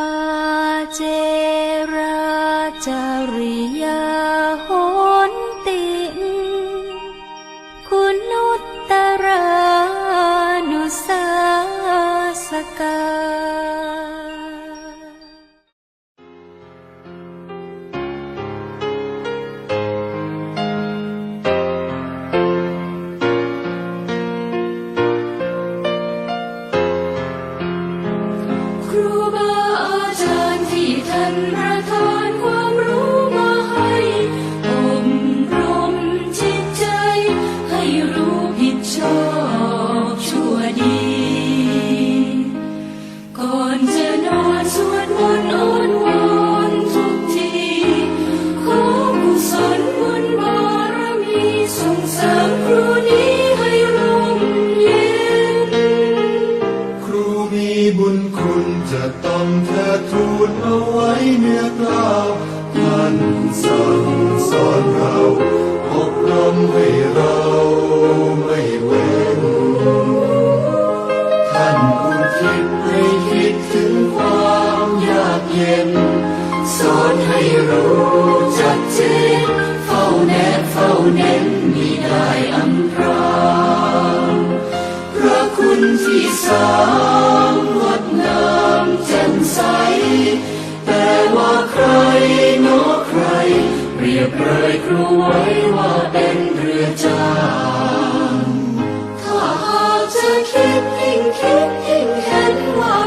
ปาเจราจริยา And. hai สอนให้รู้จักจริงเฝ้าแนบเฝ้าเน้นมีได้อำพรางพระคุณที่สางงดงามแจ่มใส แต่ว่าใครโนใคร เปรียบเลยครูไว้ว่าเป็นเรือจางถ้าหากจะคิดยิ่งคิดยิ่งเห็นว่า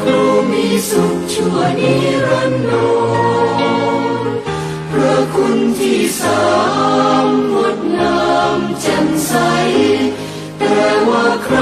ครูมีสุขชั่วนิรันดรพระคุณที่สามงดงามแจ่มใสแต่ว่าคร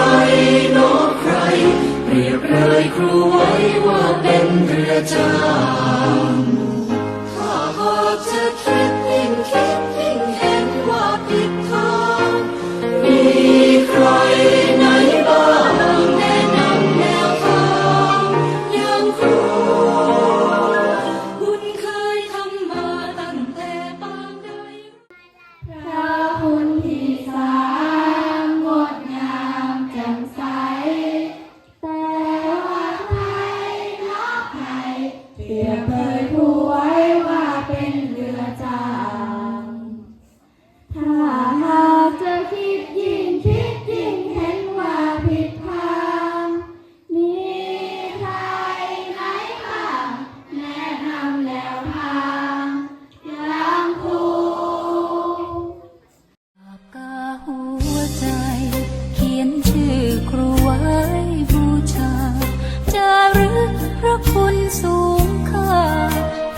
คุณสูงค่า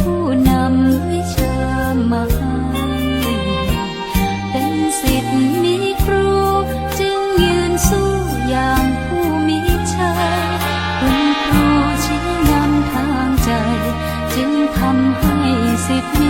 ผู้นำวิชามาให้เป็นสิทธิมีครู จึงยืนสู้อย่างผู้มีชัยคุครูชี้นำทางใจ จึงทำให้สิทธิ